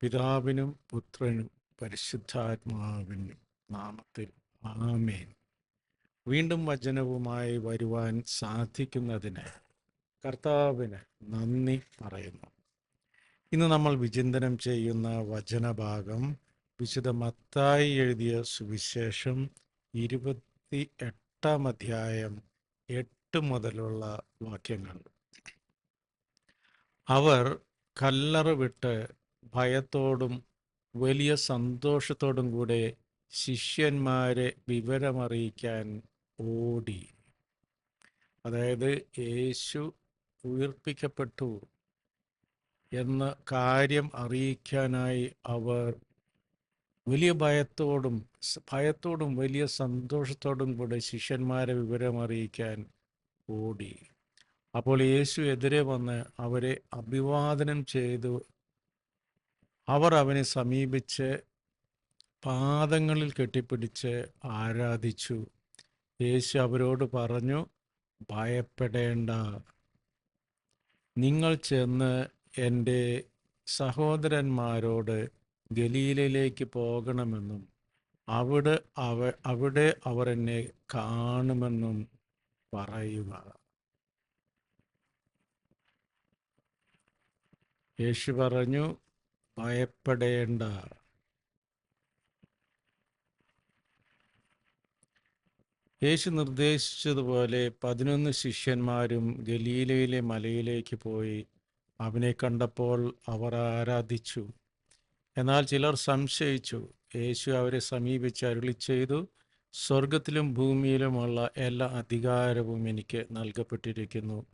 പിതാവിനും പുത്രനും പരിശുദ്ധാത്മാവിനും നാമത്തിൽ. ആമേൻ. വീണ്ടും വചനവുമായി വരുവാൻ സാധിക്കുന്നതിന് കർത്താവിന് നന്ദി പറയുന്നു. ഇന്ന് നമ്മൾ വിചിന്തനം ചെയ്യുന്ന വചനഭാഗം വിശുദ്ധ മത്തായി എഴുതിയ സുവിശേഷം ഇരുപത്തി എട്ടാം അധ്യായം എട്ട് മുതലുള്ള വാക്യങ്ങൾ. അവർ കല്ലറ വിട്ട് ഭയത്തോടും വലിയ സന്തോഷത്തോടും കൂടെ ശിഷ്യന്മാരെ വിവരമറിയിക്കാൻ ഓടി. അതായത് യേശു ഉയർപ്പിക്കപ്പെട്ടു എന്ന കാര്യം അറിയിക്കാനായി അവർ വലിയ ഭയത്തോടും ഭയത്തോടും വലിയ സന്തോഷത്തോടും കൂടെ ശിഷ്യന്മാരെ വിവരം അറിയിക്കാൻ ഓടി. അപ്പോൾ യേശു എതിരെ വന്ന് അവരെ അഭിവാദനം ചെയ്തു. അവർ അവനെ സമീപിച്ച് പാദങ്ങളിൽ കെട്ടിപ്പിടിച്ച് ആരാധിച്ചു. യേശു അവരോട് പറഞ്ഞു ഭയപ്പെടേണ്ട. നിങ്ങൾ ചെന്ന് എന്റെ സഹോദരന്മാരോട് ഗലീലയിലേക്ക് പോകണമെന്നും അവിടെ അവ അവിടെ അവർ എന്നെ കാണുമെന്നും പറയുക. യേശു പറഞ്ഞു ഭയപ്പെടേണ്ട. യേശു നിർദ്ദേശിച്ചതുപോലെ പതിനൊന്ന് ശിഷ്യന്മാരും ഗലീലയിലെ മലയിലേക്ക് പോയി അവനെ കണ്ടപ്പോൾ അവർ ആരാധിച്ചു. എന്നാൽ ചിലർ സംശയിച്ചു. യേശു അവരെ സമീപിച്ച് അരുളി ചെയ്തു സ്വർഗത്തിലും ഭൂമിയിലുമുള്ള എല്ലാ അധികാരവും എനിക്ക് നൽകപ്പെട്ടിരിക്കുന്നു.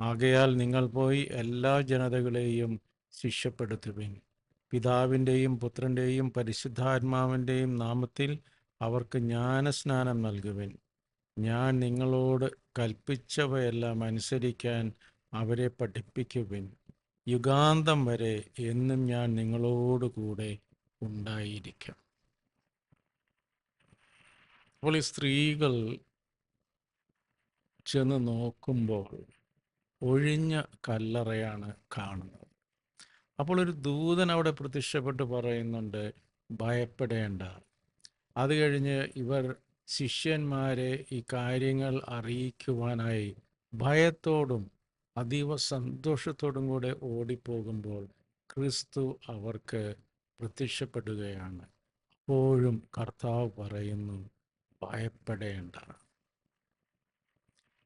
ആകയാൽ നിങ്ങൾ പോയി എല്ലാ ജനതകളെയും ശിഷ്യപ്പെടുത്തുവിൻ പിതാവിന്റെയും പുത്രന്റെയും പരിശുദ്ധാത്മാവിന്റെയും നാമത്തിൽ അവർക്ക് ജ്ഞാനസ്നാനം നൽകുവിൻ. ഞാൻ നിങ്ങളോട് കൽപ്പിച്ചവയെല്ലാം അനുസരിക്കാൻ അവരെ പഠിപ്പിക്കുവിൻ. യുഗാന്തം വരെ എന്നും ഞാൻ നിങ്ങളോടുകൂടെ ഉണ്ടായിരിക്കും. അപ്പോൾ ഈ സ്ത്രീകൾ ചെന്ന് നോക്കുമ്പോൾ ഒഴിഞ്ഞ കല്ലറയാണ് കാണുന്നത്. അപ്പോൾ ഒരു ദൂതൻ അവിടെ പ്രത്യക്ഷപ്പെട്ട് പറയുന്നുണ്ട് ഭയപ്പെടേണ്ട. അത് കഴിഞ്ഞ് ഇവർ ശിഷ്യന്മാരെ ഈ കാര്യങ്ങൾ അറിയിക്കുവാനായി ഭയത്തോടും അതീവ സന്തോഷത്തോടും കൂടെ ഓടിപ്പോകുമ്പോൾ ക്രിസ്തു അവർക്ക് പ്രത്യക്ഷപ്പെടുകയാണ്. അപ്പോഴും കർത്താവ് പറയുന്നു ഭയപ്പെടേണ്ട.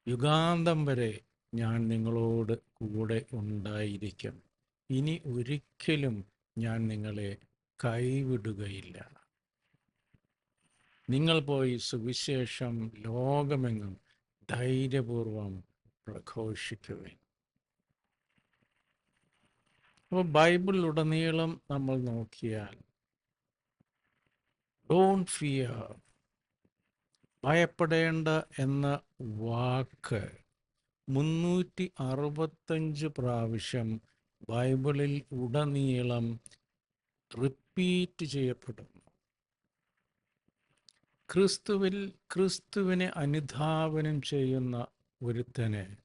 യുഗാന്തം വരെ ഞാൻ നിങ്ങളോട് കൂടെ ഉണ്ടായിരിക്കും. ഇനി ഒരിക്കലും ഞാൻ നിങ്ങളെ കൈവിടുകയില്ല. നിങ്ങൾ പോയി സുവിശേഷം ലോകമെങ്ങും ധൈര്യപൂർവം പ്രഘോഷിക്കുവേൻ. അപ്പോൾ ബൈബിളിലുടനീളം നമ്മൾ നോക്കിയാൽ ഡോണ്ട് ഫിയർ ഭയപ്പെടേണ്ട എന്ന വാക്ക് മുന്നൂറ്റി അറുപത്തഞ്ച് പ്രാവശ്യം ബൈബിളിൽ ഉടനീളം റിപ്പീറ്റ് ചെയ്യപ്പെടുന്നു. ക്രിസ്തുവിൽ ക്രിസ്തുവിനെ അനുധാവനം ചെയ്യുന്ന ഒരുത്തനെ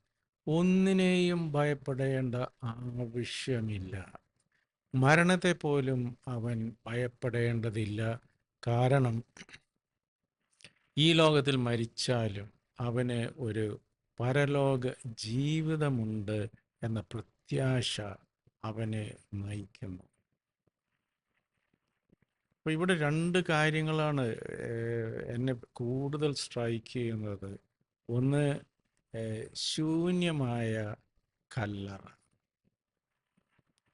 ഒന്നിനെയും ഭയപ്പെടേണ്ട ആവശ്യമില്ല. മരണത്തെ പോലും അവൻ ഭയപ്പെടേണ്ടതില്ല. കാരണം ഈ ലോകത്തിൽ മരിച്ചാലും അവന് ഒരു പരലോക ജീവിതമുണ്ട് എന്ന പ്രത്യാശ അവനെ നയിക്കുന്നു. അപ്പോൾ ഇവിടെ രണ്ട് കാര്യങ്ങളാണ് എന്നെ കൂടുതൽ സ്ട്രൈക്ക് ചെയ്യുന്നത്. ഒന്ന് ശൂന്യമായ കല്ലറ.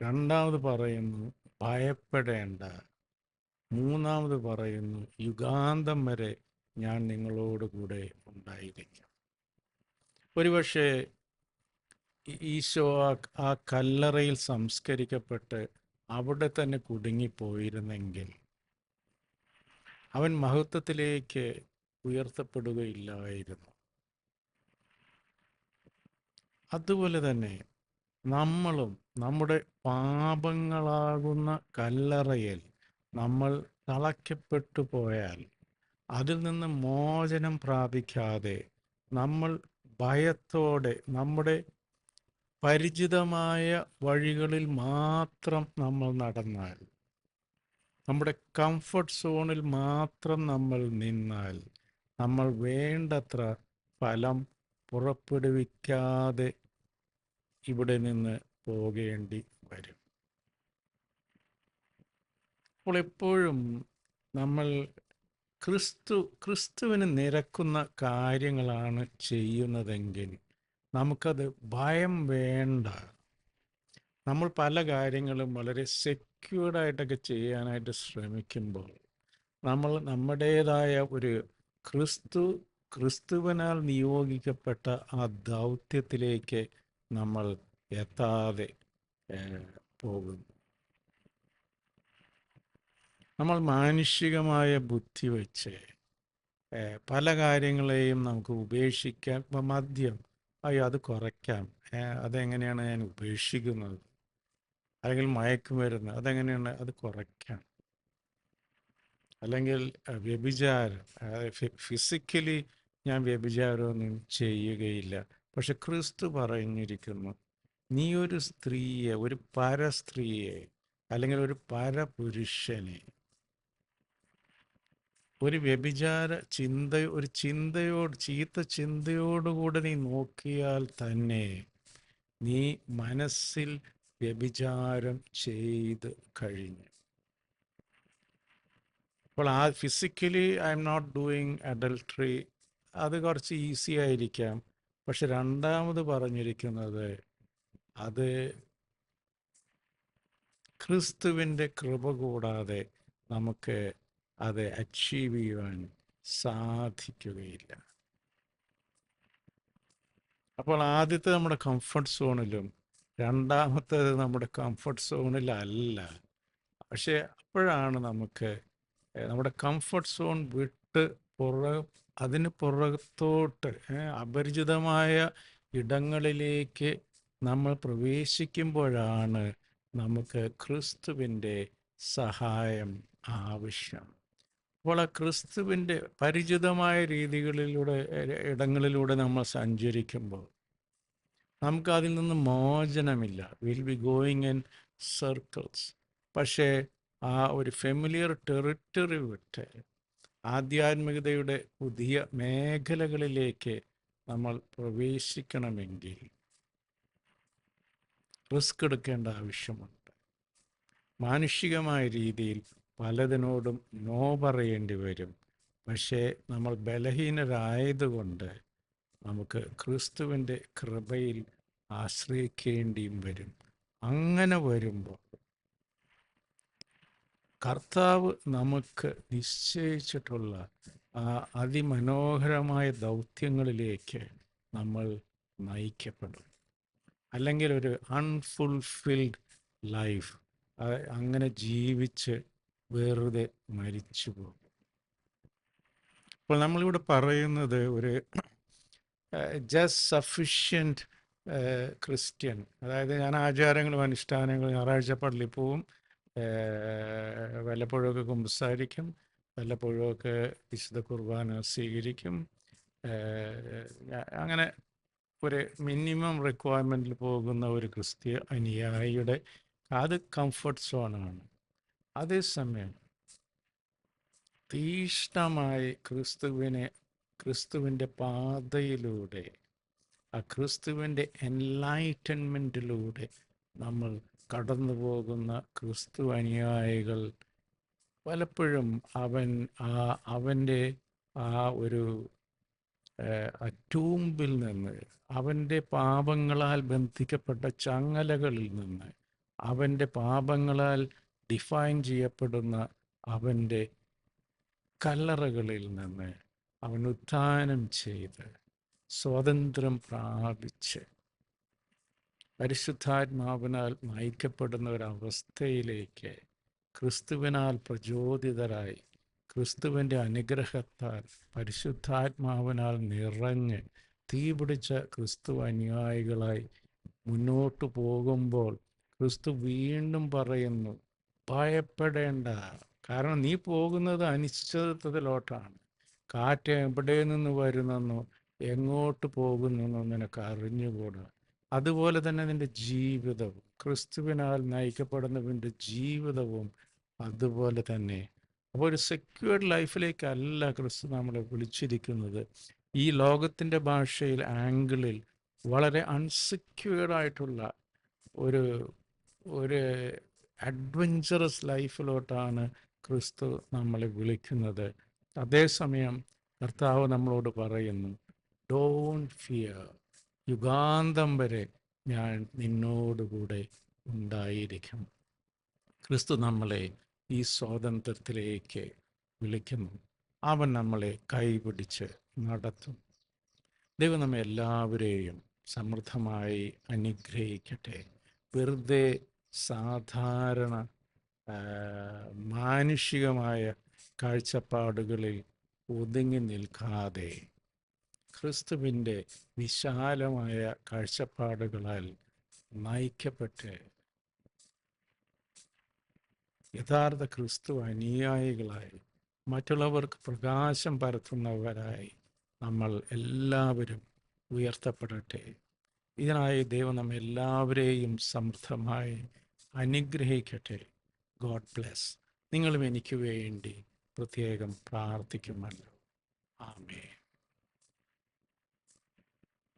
രണ്ടാമത് പറയുന്നു ഭയപ്പെടേണ്ട. മൂന്നാമത് പറയുന്നു യുഗാന്തം വരെ ഞാൻ നിങ്ങളോട് കൂടെ ഉണ്ടായിരിക്കും. ഒരുപക്ഷെ ഈശോ ആ കല്ലറയിൽ സംസ്കരിക്കപ്പെട്ട് അവിടെ തന്നെ കുടുങ്ങിപ്പോയിരുന്നെങ്കിൽ അവൻ മഹത്വത്തിലേക്ക് ഉയർത്തപ്പെടുകയില്ലായിരുന്നു. അതുപോലെ തന്നെ നമ്മളും നമ്മുടെ പാപങ്ങളാകുന്ന കല്ലറയിൽ നമ്മൾ തളയ്ക്കപ്പെട്ടു പോയാൽ അതിൽ നിന്ന് മോചനം പ്രാപിക്കാതെ നമ്മൾ ഭയത്തോടെ നമ്മുടെ പരിചിതമായ വഴികളിൽ മാത്രം നമ്മൾ നടന്നാൽ നമ്മുടെ കംഫർട്ട് സോണിൽ മാത്രം നമ്മൾ നിന്നാൽ നമ്മൾ വേണ്ടത്ര ഫലം പുറപ്പെടുവിക്കാതെ ഇവിടെ നിന്ന് പോകേണ്ടി വരും. അപ്പോൾ എപ്പോഴും നമ്മൾ ക്രിസ്തു ക്രിസ്തുവിന് നിരക്കുന്ന കാര്യങ്ങളാണ് ചെയ്യുന്നതെങ്കിൽ നമുക്കത് ഭയം വേണ്ട. നമ്മൾ പല കാര്യങ്ങളും വളരെ സെക്യൂർഡായിട്ടൊക്കെ ചെയ്യാനായിട്ട് ശ്രമിക്കുമ്പോൾ നമ്മൾ നമ്മുടേതായ ഒരു ക്രിസ്തു ക്രിസ്തുവിനാൽ നിയോഗിക്കപ്പെട്ട ആ ദൗത്യത്തിലേക്ക് നമ്മൾ എത്താതെ പോകുന്നു. നമ്മൾ മാനുഷികമായ ബുദ്ധി വച്ച് പല കാര്യങ്ങളെയും നമുക്ക് ഉപേക്ഷിക്കാൻ ഇപ്പം മദ്യം അയ്യോ അത് കുറയ്ക്കാം. അതെങ്ങനെയാണ് ഞാൻ ഉപേക്ഷിക്കുന്നത്? അല്ലെങ്കിൽ മയക്കുമരുന്ന് അതെങ്ങനെയാണ് അത് കുറയ്ക്കാം? അല്ലെങ്കിൽ വ്യഭിചാരം ഫിസിക്കലി ഞാൻ വ്യഭിചാരമൊന്നും ചെയ്യുകയില്ല. പക്ഷെ ക്രിസ്തു പറഞ്ഞിരിക്കുന്നു നീ ഒരു സ്ത്രീയെ ഒരു പരസ്ത്രീയെ അല്ലെങ്കിൽ ഒരു പരപുരുഷനെ ഒരു വ്യഭിചാര ചിന്ത ഒരു ചിന്തയോട് ചീത്ത ചിന്തയോടുകൂടെ നീ നോക്കിയാൽ തന്നെ നീ മനസ്സിൽ വ്യഭിചാരം ചെയ്ത് കഴിഞ്ഞു. അപ്പോൾ ആ physically I am not doing adultery അത് കുറച്ച് ഈസി ആയിരിക്കാം. പക്ഷെ രണ്ടാമത് പറഞ്ഞിരിക്കുന്നത് അത് ക്രിസ്തുവിന്റെ കൃപ കൂടാതെ നമുക്ക് അത് അച്ചീവ് ചെയ്യുവാൻ സാധിക്കുകയില്ല. അപ്പോൾ ആദ്യത്തെ നമ്മുടെ കംഫർട്ട് സോണിലും രണ്ടാമത്തേത് നമ്മുടെ കംഫർട്ട് സോണിലല്ല പക്ഷേ അപ്പോഴാണ് നമുക്ക് നമ്മുടെ കംഫർട്ട് സോൺ വിട്ട് പുറ അതിന് പുറത്തോട്ട് അപരിചിതമായ ഇടങ്ങളിലേക്ക് നമ്മൾ പ്രവേശിക്കുമ്പോഴാണ് നമുക്ക് ക്രിസ്തുവിന്റെ സഹായം ആവശ്യം. അപ്പോൾ ക്രിസ്തുവിന്റെ പരിചിതമായ രീതികളിലൂടെ ഇടങ്ങളിലൂടെ നമ്മൾ സഞ്ചരിക്കുമ്പോൾ നമുക്ക് അതിൽ നിന്ന് മോചനമില്ല. Will be going in circles പക്ഷേ ആ ഒരു ഫെമിലിയർ ടെറിട്ടറി വിട്ട് ആധ്യാത്മികതയുടെ പുതിയ മേഖലകളിലേക്ക് നമ്മൾ പ്രവേശിക്കണമെങ്കിൽ റിസ്ക് എടുക്കേണ്ട ആവശ്യമുണ്ട്. മാനുഷികമായ രീതിയിൽ പലതിനോടും നോ പറയേണ്ടി വരും. പക്ഷേ നമ്മൾ ബലഹീനരായതുകൊണ്ട് നമുക്ക് ക്രിസ്തുവിന്റെ കൃപയിൽ ആശ്രയിക്കേണ്ടിയും വരും. അങ്ങനെ വരുമ്പോൾ കർത്താവ് നമുക്ക് നിശ്ചയിച്ചിട്ടുള്ള അതിമനോഹരമായ ദൗത്യങ്ങളിലേക്ക് നമ്മൾ നയിക്കപ്പെടും. അല്ലെങ്കിൽ ഒരു അൺഫുൾഫിൽഡ് ലൈഫ് അങ്ങനെ ജീവിച്ച് വെറുതെ മരിച്ചു പോകും. അപ്പോൾ നമ്മളിവിടെ പറയുന്നത് ഒരു ജസ്റ്റ് സഫിഷ്യന്റ് ക്രിസ്ത്യൻ അതായത് ഞാൻ ആചാരങ്ങളും അനുഷ്ഠാനങ്ങളും ഞായറാഴ്ച പള്ളിയിൽ പോവും വല്ലപ്പോഴൊക്കെ കുമ്പസാരിക്കും വല്ലപ്പോഴൊക്കെ വിശുദ്ധ കുർബാന സ്വീകരിക്കും അങ്ങനെ ഒരു മിനിമം റിക്വയർമെന്റിൽ പോകുന്ന ഒരു ക്രിസ്ത്യ അനുയായിയുടെ അത് കംഫർട്ട് സോണാണ് അതേസമയം തീഷ്ണമായി ക്രിസ്തുവിനെ ക്രിസ്തുവിന്റെ പാതയിലൂടെ ആ ക്രിസ്തുവിന്റെ എൻലൈറ്റൻമെന്റിലൂടെ നമ്മൾ കടന്നു പോകുന്ന ക്രിസ്തു അനുയായികൾ പലപ്പോഴും അവൻ ആ അവന്റെ ആ ഒരു ടൂമ്പിൽ നിന്ന് അവന്റെ പാപങ്ങളാൽ ബന്ധിക്കപ്പെട്ട ചങ്ങലകളിൽ നിന്ന് അവന്റെ പാപങ്ങളാൽ ഡിഫൈൻ ചെയ്യപ്പെടുന്ന അവന്റെ കല്ലറകളിൽ നിന്ന് അവൻ ഉത്ഥാനം ചെയ്ത് സ്വാതന്ത്ര്യം പ്രാപിച്ച് പരിശുദ്ധാത്മാവിനാൽ നയിക്കപ്പെടുന്ന ഒരവസ്ഥയിലേക്ക് ക്രിസ്തുവിനാൽ പ്രചോദിതരായി ക്രിസ്തുവിന്റെ അനുഗ്രഹത്താൽ പരിശുദ്ധാത്മാവിനാൽ നിറഞ്ഞ് തീപിടിച്ച ക്രിസ്തു അനുയായികളായി മുന്നോട്ടു പോകുമ്പോൾ ക്രിസ്തു വീണ്ടും പറയുന്നു ഭയപ്പെടേണ്ട. കാരണം നീ പോകുന്നത് അനിശ്ചിതത്വത്തിലോട്ടാണ് കാറ്റ് എവിടെ നിന്ന് വരുന്നെന്നോ എങ്ങോട്ട് പോകുന്നെന്നോ നിനക്ക് അറിഞ്ഞുകൂടാ. അതുപോലെ തന്നെ നിന്റെ ജീവിതവും ക്രിസ്തുവിനാൽ നയിക്കപ്പെടുന്നവന്റെ ജീവിതവും അതുപോലെ തന്നെ. അപ്പോൾ ഒരു സെക്യൂർഡ് ലൈഫിലേക്കല്ല ക്രിസ്തു നമ്മളെ വിളിച്ചിരിക്കുന്നത്. ഈ ലോകത്തിന്റെ ഭാഷയിൽ ആംഗിളിൽ വളരെ അൺസെക്യൂർഡ് ആയിട്ടുള്ള ഒരു ഒരു അഡ്വഞ്ചറസ് ലൈഫിലോട്ടാണ് ക്രിസ്തു നമ്മളെ വിളിക്കുന്നത്. അതേസമയം കർത്താവ് നമ്മളോട് പറയുന്നു ഡോണ്ട് ഫിയർ യുഗാന്തം വരെ ഞാൻ നിന്നോടുകൂടെ ഉണ്ടായിരിക്കും. ക്രിസ്തു നമ്മളെ ഈ സ്വാതന്ത്ര്യത്തിലേക്ക് വിളിക്കുന്നു. അവൻ നമ്മളെ കൈപിടിച്ച് നടത്തും. ദൈവം നമ്മെ എല്ലാവരെയും സമൃദ്ധമായി അനുഗ്രഹിക്കട്ടെ. വെറുതെ സാധാരണ മാനുഷികമായ കാഴ്ചപ്പാടുകളിൽ ഒതുങ്ങി നിൽക്കാതെ ക്രിസ്തുവിന്റെ വിശാലമായ കാഴ്ചപ്പാടുകളാൽ നയിക്കപ്പെട്ട് യഥാർത്ഥ ക്രിസ്തു അനുയായികളായി മറ്റുള്ളവർക്ക് പ്രകാശം പരത്തുന്നവരായി നമ്മൾ എല്ലാവരും ഉയർത്തപ്പെടട്ടെ. ഇതിനായി ദൈവം നമ്മെല്ലാവരെയും സമൃദ്ധമായി അനുഗ്രഹിക്കട്ടെ. ഗോഡ് ബ്ലെസ് നിങ്ങളും എനിക്ക് വേണ്ടി പ്രത്യേകം പ്രാർത്ഥിക്കുമല്ലോ. ആമേ